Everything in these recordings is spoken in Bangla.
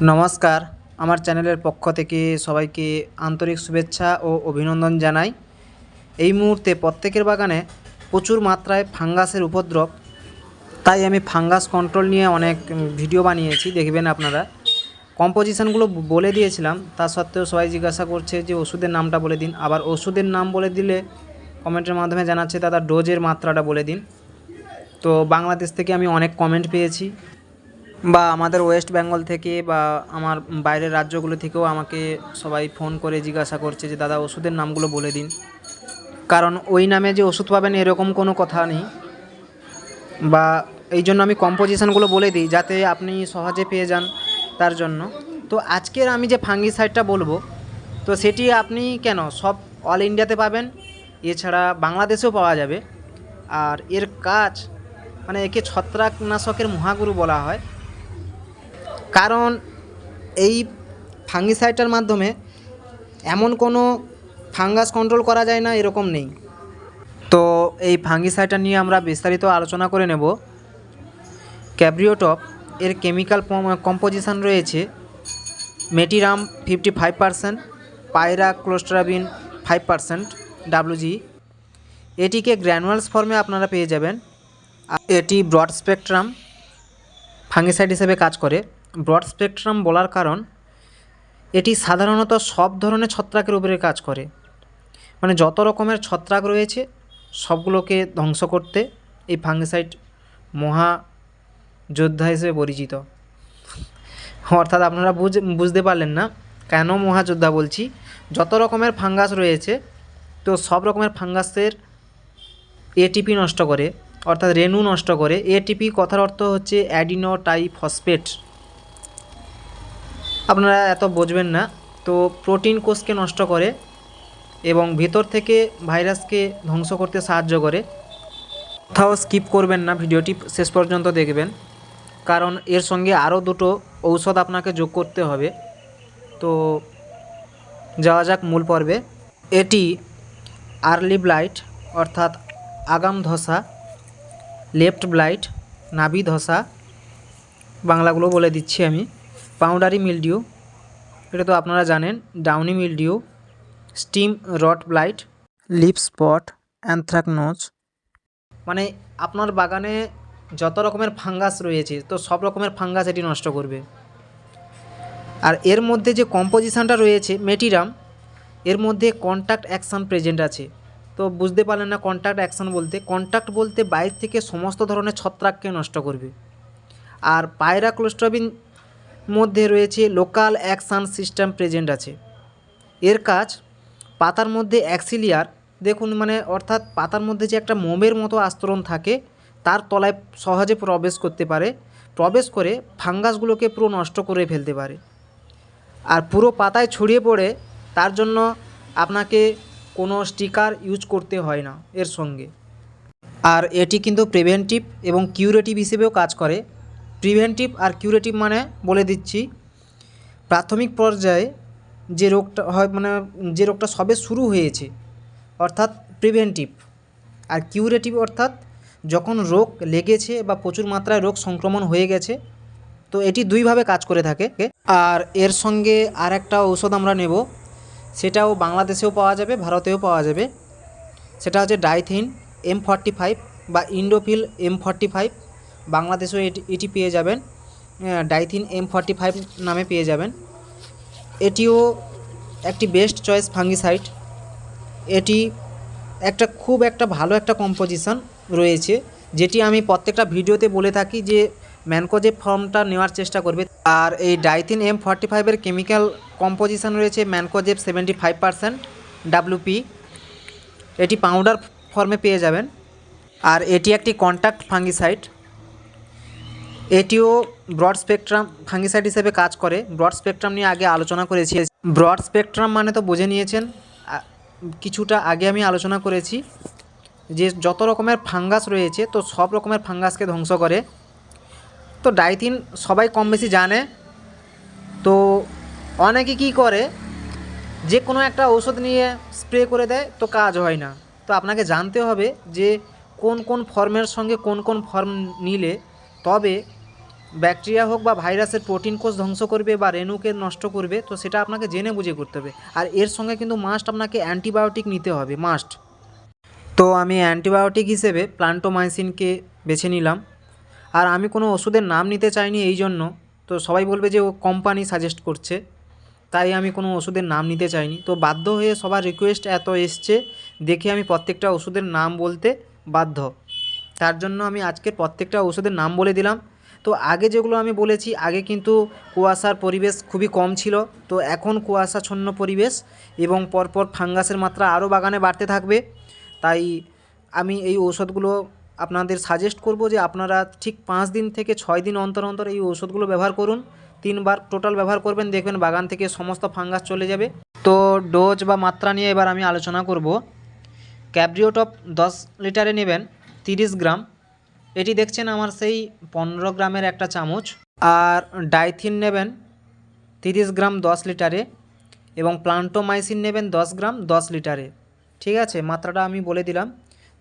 নমস্কার। আমার চ্যানেলের পক্ষ থেকে সবাইকে আন্তরিক শুভেচ্ছা ও অভিনন্দন জানাই। এই মুহূর্তে প্রত্যেকের বাগানে প্রচুর মাত্রায় ফাঙ্গাসের উপদ্রব, তাই আমি ফাঙ্গাস কন্ট্রোল নিয়ে অনেক ভিডিও বানিয়েছি, দেখবেন আপনারা। কম্পোজিশানগুলো বলে দিয়েছিলাম, তা সত্ত্বেও সবাই জিজ্ঞাসা করছে যে ওষুধের নামটা বলে দিন। আবার ওষুধের নাম বলে দিলে কমেন্টের মাধ্যমে জানাচ্ছে, দাদা ডোজের মাত্রাটা বলে দিন। তো বাংলাদেশ থেকে আমি অনেক কমেন্ট পেয়েছি। বা আমাদের ওয়েস্ট বেঙ্গল থেকে বা আমার বাইরের রাজ্যগুলো থেকেও আমাকে সবাই ফোন করে জিজ্ঞাসা করছে যে, দাদা, ওষুধের নামগুলো বলে দিন। কারণ ওই নামে যে ওষুধ পাবেন এরকম কোনো কথা নেই। বা এই জন্য আমি কম্পোজিশানগুলো বলে দিই, যাতে আপনি সহজে পেয়ে যান তার জন্য। তো আজকের আমি যে ফাঙ্গিসাইডটা বলব, তো সেটি আপনি কেন? সব অল ইন্ডিয়াতে পাবেন, এছাড়া বাংলাদেশেও পাওয়া যাবে। আর এর কাজ মানে একে ছত্রাকনাশকের মহাগুরু বলা হয় কারণ এই ফাঙ্গিসাইডটার মাধ্যমে এমন কোনো ফাঙ্গাস কন্ট্রোল করা যায় না, এরকম নেই। তো এই ফাঙ্গিসাইডটা নিয়ে আমরা বিস্তারিত আলোচনা করে নেব। ক্যাব্রিওটপ এর কেমিক্যাল কম্পোজিশন রয়েছে মেটিরাম ফিফটি ফাইভ পারসেন্ট, পায়রা ক্লোস্ট্রাবিন ফাইভ পারসেন্ট ডাব্লুজি এটিকে গ্র্যানুয়ালস ফর্মে আপনারা পেয়ে যাবেন। এটি ব্রড স্পেকট্রাম ফাঙ্গিসাইড হিসেবে কাজ করে। ব্রড স্পেকট্রাম বলার কারণ, এটি সাধারণত সব ধরনের ছত্রাকের উপরে কাজ করে। মানে যত রকমের ছত্রাক রয়েছে, সবগুলোকে ধ্বংস করতে এই ফাঙ্গিসাইড মহা যোদ্ধা হিসেবে পরিচিত। অর্থাৎ আপনারা বুঝ, বুঝতে পারলেন না কেন মহাযোদ্ধা বলছি। যত রকমের ফাঙ্গাস রয়েছে, তো সব রকমের ফাঙ্গাসের এটিপি নষ্ট করে, অর্থাৎ রেণু নষ্ট করে। এটিপি কথার অর্থ হচ্ছে অ্যাডিনো টাইফসফেট আপনারা এত বুঝবেন না। তো প্রোটিন কোষকে নষ্ট করে এবং ভিতর থেকে ভাইরাসকে ধ্বংস করতে সাহায্য করে। কোথাও স্কিপ করবেন না, ভিডিওটি শেষ পর্যন্ত দেখবেন। কারণ এর সঙ্গে আরও দুটো ঔষধ আপনাকে যোগ করতে হবে। তো যাওয়া যাক মূল পর্বে। এটি আর্লি ব্লাইট, অর্থাৎ আগাম ধসা, লেফট ব্লাইট, নাভি ধসা, বাংলাগুলো বলে দিচ্ছি আমি। পাউডারি মিলডিউ এটা তো আপনারা জানেন, downy mildew stem rot blight, leaf spot anthracnose মানে আপনার বাগানে যত রকমের ফাঙ্গাস রয়েছে, তো সব রকমের ফাঙ্গাস এটি নষ্ট করবে। আর এর মধ্যে যে কম্পোজিশানটা রয়েছে, মেটিরাম, এর মধ্যে কন্ট্যাক্ট অ্যাকশান প্রেজেন্ট আছে। তো বুঝতে পারলেন না কন্ট্যাক্ট অ্যাকশান বলতে? কন্ট্যাক্ট বলতে বাইর থেকে সমস্ত ধরনের ছত্রাককে নষ্ট করবে। আর পায়রা ক্লোস্ট্রবিন মধ্যে রয়েছে লোকাল অ্যাকশান সিস্টেম প্রেজেন্ট আছে। এর কাজ, পাতার মধ্যে অ্যাক্সিলিয়ার, দেখুন মানে অর্থাৎ পাতার মধ্যে যে একটা মোমের মতো আস্তরণ থাকে, তার তলায় সহজে প্রবেশ করতে পারে, প্রবেশ করে ফাঙ্গাসগুলোকে পুরো নষ্ট করে ফেলতে পারে। আর পুরো পাতায় ছড়িয়ে পড়ে, তার জন্য আপনাকে কোনো স্টিকার ইউজ করতে হয় না এর সঙ্গে। আর এটি কিন্তু প্রিভেন্টিভ এবং কিউরেটিভ হিসেবেও কাজ করে। প্রিভেন্টিভ আর কিউরেটিভ মানে বলে দিচ্ছি। প্রাথমিক পর্যায়ে যে রোগটা হয় মানে যে রোগটা সবে শুরু হয়েছে, অর্থাৎ প্রিভেন্টিভ আর কিউরেটিভ অর্থাৎ যখন রোগ লেগেছে বা প্রচুর মাত্রায় রোগ সংক্রমণ হয়ে গেছে, তো এটি দুইভাবে কাজ করে থাকে। আর এর সঙ্গে আর একটা ঔষধ আমরা নেব, সেটাও বাংলাদেশেও পাওয়া যাবে, ভারতেও পাওয়া যাবে। সেটা হচ্ছে ডাইথিন এম ফর্টি ফাইভ বা ইন্ডোফিল এম ফর্টি ফাইভ। বাংলাদেশেও এটি এটি পেয়ে যাবেন ডাইথিন এম ফর্টি ফাইভ নামে পেয়ে যাবেন। এটিও একটি বেস্ট চয়েস ফাঙ্গিসাইড। এটি একটা খুব একটা ভালো একটা কম্পোজিশন রয়েছে, যেটি আমি প্রত্যেকটা ভিডিওতে বলে থাকি যে ম্যানকোজেব ফর্মটা নেওয়ার চেষ্টা করবে, আর এই ডাইথিন এম ফর্টি ফাইভের কেমিক্যাল কম্পোজিশন রয়েছে mancozeb seventy five percent WP এটি পাউডার ফর্মে পেয়ে যাবেন। আর এটি একটি কন্ট্যাক্ট ফাঙ্গিসাইড। এটিও ব্রড স্পেকট্রাম ফাঙ্গিসাইড হিসেবে কাজ করে। ব্রড স্পেকট্রাম নিয়ে আগে আলোচনা করেছি। ব্রড স্পেকট্রাম মানে তো বুঝে নিয়েছেন কিছুটা আগে আমি আলোচনা করেছি যে যত রকমের ফাঙ্গাস রয়েছে, তো সব রকমের ফাঙ্গাসকে ধ্বংস করে। তো ডাইথিন সবাই কম বেশি জানে। তো অনেকে কি করে, যে কোনো একটা ঔষধ নিয়ে স্প্রে করে দেয়, তো কাজ হয় না। তো আপনাকে জানতে হবে যে কোন কোন ফর্মের সঙ্গে কোন কোন ফর্ম নিলে তবে ব্যাকটেরিয়া হোক বা ভাইরাসের প্রোটিন কোষ ধ্বংস করবে বা রেণুকে নষ্ট করবে, তো সেটা আপনাকে জেনে বুঝে করতে হবে। আর এর সঙ্গে কিন্তু মাস্ট আপনাকে অ্যান্টিবায়োটিক নিতে হবে মাস্ট তো আমি অ্যান্টিবায়োটিক হিসেবে প্লান্টোমাইসিনকে বেছে নিলাম। আর আমি কোনো ওষুধের নাম নিতে চাইনি এই জন্য, তো সবাই বলবে যে ও কোম্পানি সাজেস্ট করছে, তাই আমি কোনো ওষুধের নাম নিতে চাইনি। তো বাধ্য হয়ে সবার রিকোয়েস্ট এত এসছে, দেখে আমি প্রত্যেকটা ওষুধের নাম বলতে বাধ্য। তার জন্য আমি আজকের প্রত্যেকটা ওষুধের নাম বলে দিলাম। তো আগে যেগুলো আমি বলেছি, আগে কিন্তু কুয়াশার পরিবেশ খুবই কম ছিল। তো এখন কুয়াশাচ্ছন্ন পরিবেশ এবং পরপর ফাঙ্গাসের মাত্রা আরও বাগানে বাড়তে থাকবে। তাই আমি এই ঔষধগুলো আপনাদের সাজেস্ট করব যে আপনারা ঠিক পাঁচ দিন থেকে ছয় দিন অন্তর অন্তর এই ঔষধগুলো ব্যবহার করুন। তিনবার টোটাল ব্যবহার করবেন, দেখবেন বাগান থেকে সমস্ত ফাঙ্গাস চলে যাবে। তো ডোজ বা মাত্রা নিয়ে এবার আমি আলোচনা করব। ক্যাব্রিওটপ দশ লিটারে নেবেন, তিরিশ গ্রাম। এটি দেখছেন আমার সেই পনেরো গ্রামের একটা চামচ। আর ডাইথিন নেবেন তিরিশ গ্রাম দশ লিটারে এবং প্লান্টোমাইসিন নেবেন দশ গ্রাম দশ লিটারে। ঠিক আছে, মাত্রাটা আমি বলে দিলাম।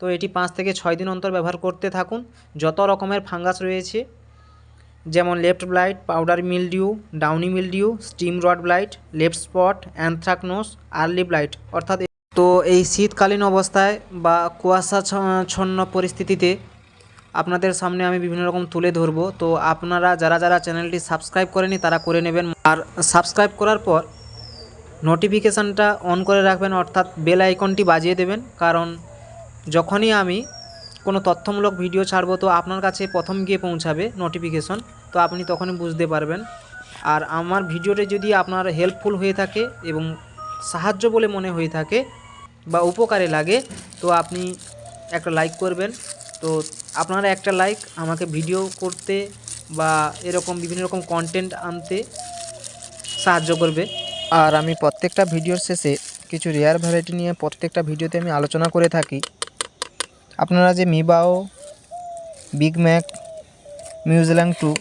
তো এটি পাঁচ থেকে ছয় দিন অন্তর ব্যবহার করতে থাকুন। যত রকমের ফাঙ্গাস রয়েছে, যেমন leaf blight, powder mildew, downy mildew, stem rot blight, leaf spot, anthracnose, early blight, অর্থাৎ তো এই শীতকালীন অবস্থায় বা কুয়াশাচ্ছন্ন পরিস্থিতিতে আপনাদের সামনে আমি বিভিন্ন রকম তুলে ধরবো। তো আপনারা যারা যারা চ্যানেলটি সাবস্ক্রাইব করেনি, তারা করে নেবেন। আর সাবস্ক্রাইব করার পর নোটিফিকেশানটা অন করে রাখবেন, অর্থাৎ বেল আইকনটি বাজিয়ে দেবেন। কারণ যখনই আমি কোনো তথ্যমূলক ভিডিও ছাড়বো, তো আপনার কাছে প্রথম গিয়ে পৌঁছাবে নোটিফিকেশন। তো আপনি তখনই বুঝতে পারবেন। আর আমার ভিডিওটি যদি আপনার হেল্পফুল হয়ে থাকে এবং সাহায্য বলে মনে হয়ে থাকে বা উপকারে লাগে, তো আপনি একটা লাইক করবেন। তো আপনারা একটা লাইক আমাকে ভিডিও করতে বা এরকম বিভিন্ন রকম কন্টেন্ট আনতে সাহায্য করবে। আর আমি প্রত্যেকটা ভিডিওর শেষে কিছু রেয়ার ভ্যারাইটি নিয়ে প্রত্যেকটা ভিডিওতে আমি আলোচনা করে থাকি। আপনারা যে মিবাও বিগ ম্যাক মিউজিল্যান্ড টু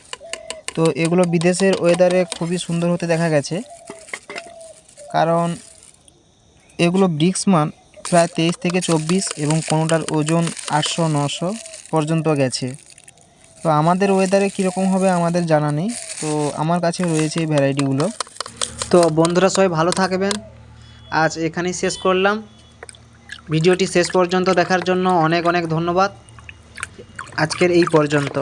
তো এগুলো বিদেশের ওয়েদারে খুবই সুন্দর হতে দেখা গেছে। কারণ এগুলো ব্রিক্স মান প্রায় তেইশ থেকে চব্বিশ এবং কোনোটার ওজন আটশো, নশো পর্যন্ত গেছে। তো আমাদের ওয়েদারে কীরকম হবে আমাদের জানা নেই। তো আমার কাছে রয়েছে এই ভ্যারাইটিগুলো তো বন্ধুরা সবাই ভালো থাকবেন। আজ এখানেই শেষ করলাম। ভিডিওটি শেষ পর্যন্ত দেখার জন্য অনেক অনেক ধন্যবাদ। আজকের এই পর্যন্ত।